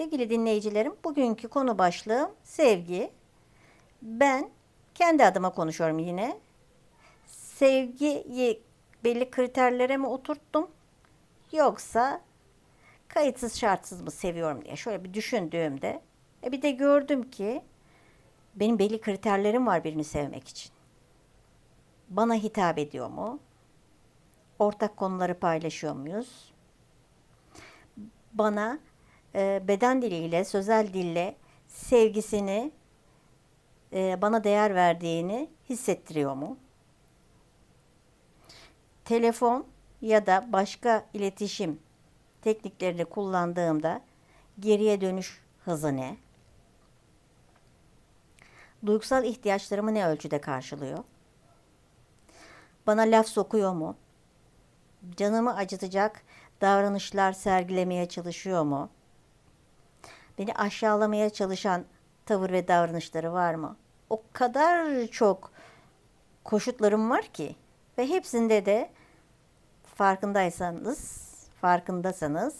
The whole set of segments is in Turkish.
Sevgili dinleyicilerim, bugünkü konu başlığım sevgi. Ben kendi adıma konuşuyorum yine. Sevgiyi belli kriterlere mi oturttum? Yoksa kayıtsız şartsız mı seviyorum diye şöyle bir düşündüğümde e bir de gördüm ki benim belli kriterlerim var birini sevmek için. Bana hitap ediyor mu? Ortak konuları paylaşıyor muyuz? Bana e, beden diliyle, sözel dille sevgisini, e, bana değer verdiğini hissettiriyor mu? Telefon ya da başka iletişim tekniklerini kullandığımda geriye dönüş hızı ne? Duygusal ihtiyaçlarımı ne ölçüde karşılıyor? Bana laf sokuyor mu? Canımı acıtacak davranışlar sergilemeye çalışıyor mu? Beni aşağılamaya çalışan tavır ve davranışları var mı? O kadar çok koşutlarım var ki ve hepsinde de farkındaysanız, farkındasanız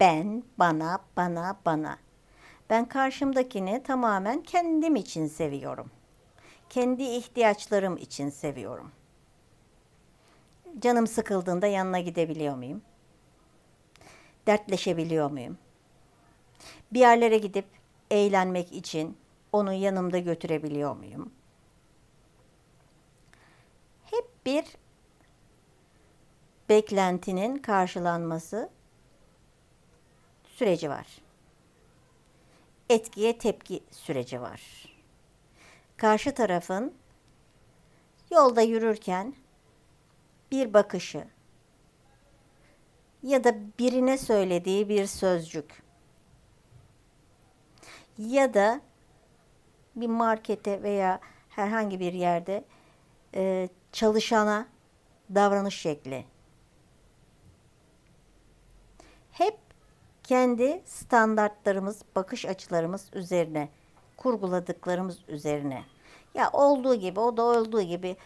ben, bana, bana, bana. Ben karşımdakini tamamen kendim için seviyorum. Kendi ihtiyaçlarım için seviyorum. Canım sıkıldığında yanına gidebiliyor muyum? Dertleşebiliyor muyum? Bir yerlere gidip eğlenmek için onu yanımda götürebiliyor muyum? Hep bir beklentinin karşılanması süreci var. Etkiye tepki süreci var. Karşı tarafın yolda yürürken bir bakışı ya da birine söylediği bir sözcük ya da bir markete veya herhangi bir yerde e, çalışana davranış şekli. Hep kendi standartlarımız, bakış açılarımız üzerine, kurguladıklarımız üzerine. Ya olduğu gibi, o da olduğu gibi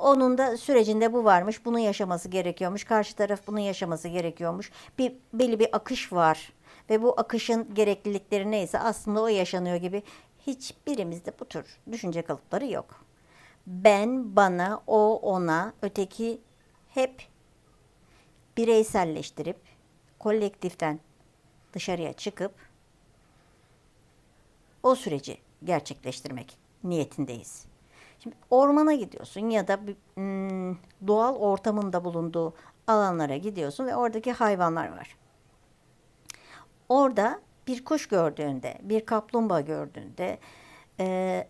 onun da sürecinde bu varmış, bunu yaşaması gerekiyormuş, karşı taraf bunu yaşaması gerekiyormuş. Bir belli bir akış var ve bu akışın gereklilikleri neyse aslında o yaşanıyor gibi hiçbirimizde bu tür düşünce kalıpları yok. Ben, bana, o, ona, öteki hep bireyselleştirip kolektiften dışarıya çıkıp o süreci gerçekleştirmek niyetindeyiz. Şimdi ormana gidiyorsun ya da hmm, doğal ortamında bulunduğu alanlara gidiyorsun ve oradaki hayvanlar var. Orada bir kuş gördüğünde, bir kaplumbağa gördüğünde, e,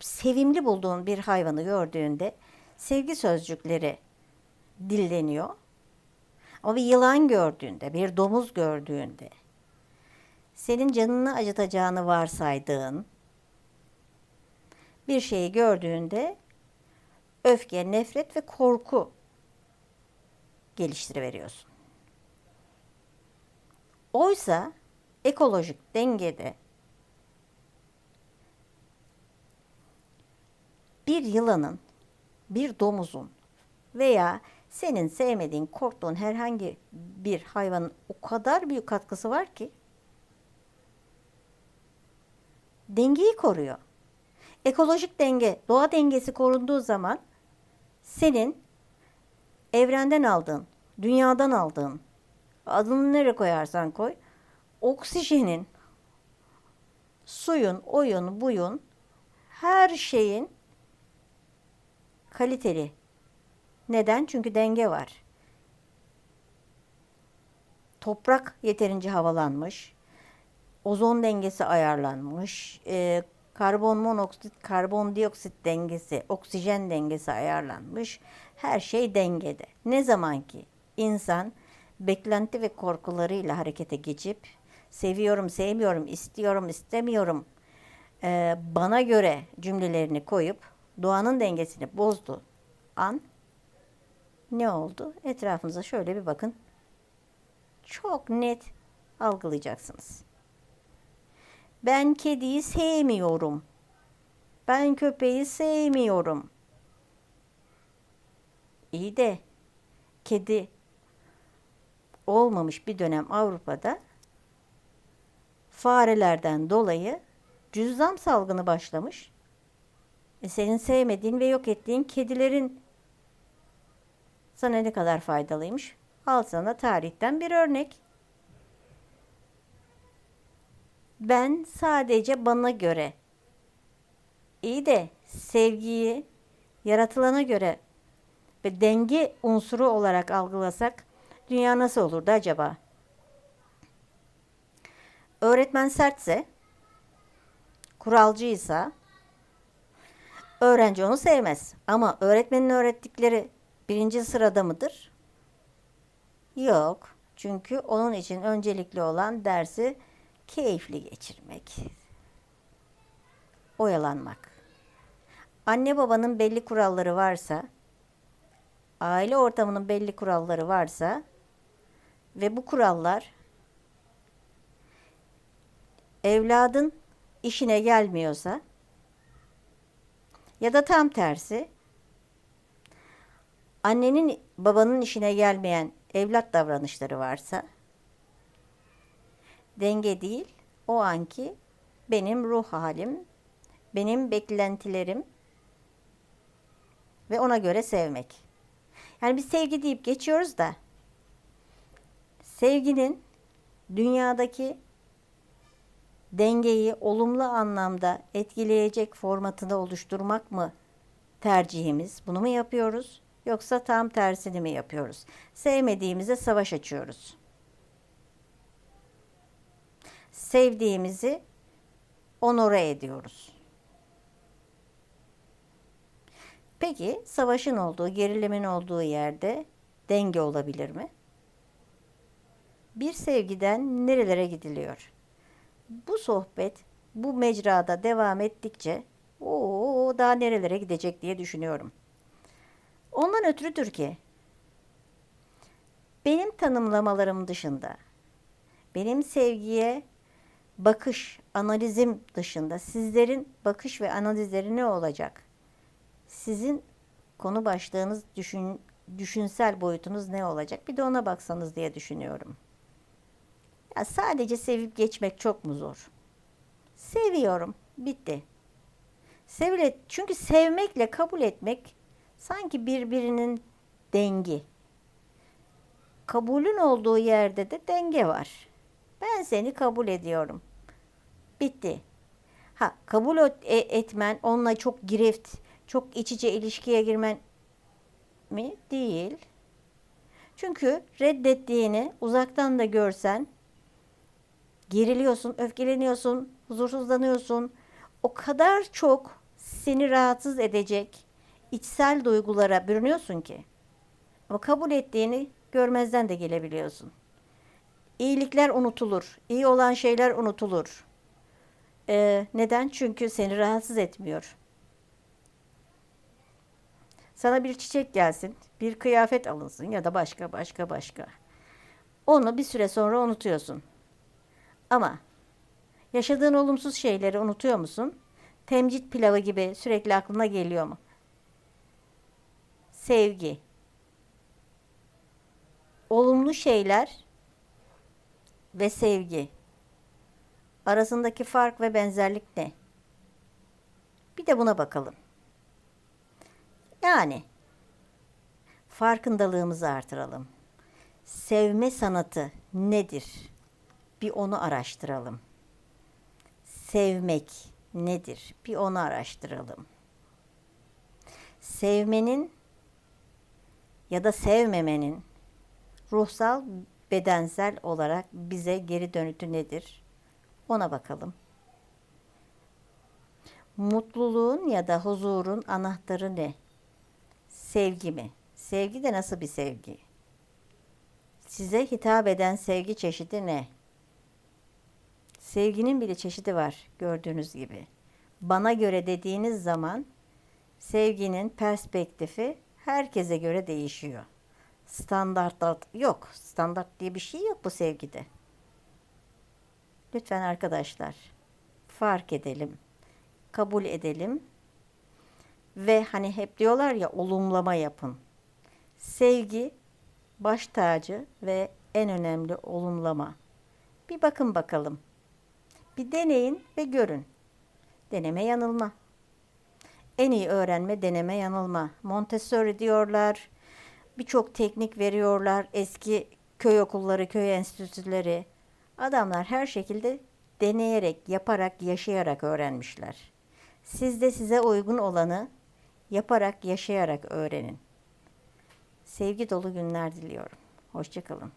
sevimli bulduğun bir hayvanı gördüğünde sevgi sözcükleri dilleniyor. Ama bir yılan gördüğünde, bir domuz gördüğünde, senin canını acıtacağını varsaydığın bir şeyi gördüğünde öfke, nefret ve korku geliştiriveriyorsun. Oysa ekolojik dengede bir yılanın, bir domuzun veya senin sevmediğin, korktuğun herhangi bir hayvanın o kadar büyük katkısı var ki dengeyi koruyor. Ekolojik denge, doğa dengesi korunduğu zaman senin evrenden aldığın, dünyadan aldığın, adını nereye koyarsan koy, oksijenin, suyun, oyun, buyun, her şeyin kaliteli. Neden? Çünkü denge var. Toprak yeterince havalanmış. Ozon dengesi ayarlanmış. E, karbon monoksit, karbondioksit dengesi, oksijen dengesi ayarlanmış. Her şey dengede. Ne zaman ki insan beklenti ve korkularıyla harekete geçip seviyorum, sevmiyorum, istiyorum, istemiyorum e, bana göre cümlelerini koyup doğanın dengesini bozdu an ne oldu? Etrafınıza şöyle bir bakın. Çok net algılayacaksınız. Ben kediyi sevmiyorum. Ben köpeği sevmiyorum. İyi de kedi olmamış bir dönem Avrupa'da farelerden dolayı cüzzam salgını başlamış. E senin sevmediğin ve yok ettiğin kedilerin sana ne kadar faydalıymış? Al sana tarihten bir örnek. Ben sadece bana göre iyi de sevgiyi yaratılana göre ve denge unsuru olarak algılasak dünya nasıl olurdu acaba? Öğretmen sertse, kuralcıysa öğrenci onu sevmez. Ama öğretmenin öğrettikleri birinci sırada mıdır? Yok. Çünkü onun için öncelikli olan dersi keyifli geçirmek, oyalanmak. Anne babanın belli kuralları varsa, aile ortamının belli kuralları varsa ve bu kurallar evladın işine gelmiyorsa ya da tam tersi annenin babanın işine gelmeyen evlat davranışları varsa denge değil o anki benim ruh halim, benim beklentilerim ve ona göre sevmek. Yani biz sevgi deyip geçiyoruz da sevginin dünyadaki dengeyi olumlu anlamda etkileyecek formatını oluşturmak mı tercihimiz? Bunu mu yapıyoruz? Yoksa tam tersini mi yapıyoruz? Sevmediğimize savaş açıyoruz. Sevdiğimizi onore ediyoruz. Peki savaşın olduğu, gerilimin olduğu yerde denge olabilir mi? Bir sevgiden nerelere gidiliyor? Bu sohbet bu mecrada devam ettikçe o daha nerelere gidecek diye düşünüyorum. Ondan ötürüdür ki benim tanımlamalarım dışında benim sevgiye bakış, analizim dışında sizlerin bakış ve analizleri ne olacak? Sizin konu başlığınız, düşün, düşünsel boyutunuz ne olacak? Bir de ona baksanız diye düşünüyorum. Ya sadece sevip geçmek çok mu zor? Seviyorum. Bitti. Sevile, çünkü sevmekle kabul etmek sanki birbirinin dengi. Kabulün olduğu yerde de denge var. Ben seni kabul ediyorum. Bitti. Ha kabul e, etmen, onunla çok girift, çok iç içe ilişkiye girmen mi? Değil. Çünkü reddettiğini uzaktan da görsen geriliyorsun, öfkeleniyorsun, huzursuzlanıyorsun. O kadar çok seni rahatsız edecek içsel duygulara bürünüyorsun ki. Ama kabul ettiğini görmezden de gelebiliyorsun. İyilikler unutulur. iyi olan şeyler unutulur. Ee, neden? Çünkü seni rahatsız etmiyor. Sana bir çiçek gelsin, bir kıyafet alınsın ya da başka başka başka. Onu bir süre sonra unutuyorsun. Ama yaşadığın olumsuz şeyleri unutuyor musun? Temcit pilavı gibi sürekli aklına geliyor mu? Sevgi. Olumlu şeyler ve sevgi arasındaki fark ve benzerlik ne? Bir de buna bakalım. Yani farkındalığımızı artıralım. Sevme sanatı nedir? Bir onu araştıralım. Sevmek nedir? Bir onu araştıralım. Sevmenin ya da sevmemenin ruhsal, bedensel olarak bize geri dönütü nedir? Ona bakalım. Mutluluğun ya da huzurun anahtarı ne? Sevgi mi? Sevgi de nasıl bir sevgi? Size hitap eden sevgi çeşidi ne? Sevginin bile çeşidi var gördüğünüz gibi. Bana göre dediğiniz zaman sevginin perspektifi herkese göre değişiyor. Standartlar yok. Standart diye bir şey yok bu sevgide. Lütfen arkadaşlar fark edelim, kabul edelim ve hani hep diyorlar ya olumlama yapın. Sevgi baş tacı ve en önemli olumlama. Bir bakın bakalım. Bir deneyin ve görün. Deneme yanılma. En iyi öğrenme deneme yanılma. Montessori diyorlar. Birçok teknik veriyorlar. Eski köy okulları, köy enstitüleri. Adamlar her şekilde deneyerek, yaparak, yaşayarak öğrenmişler. Siz de size uygun olanı yaparak, yaşayarak öğrenin. Sevgi dolu günler diliyorum. Hoşçakalın.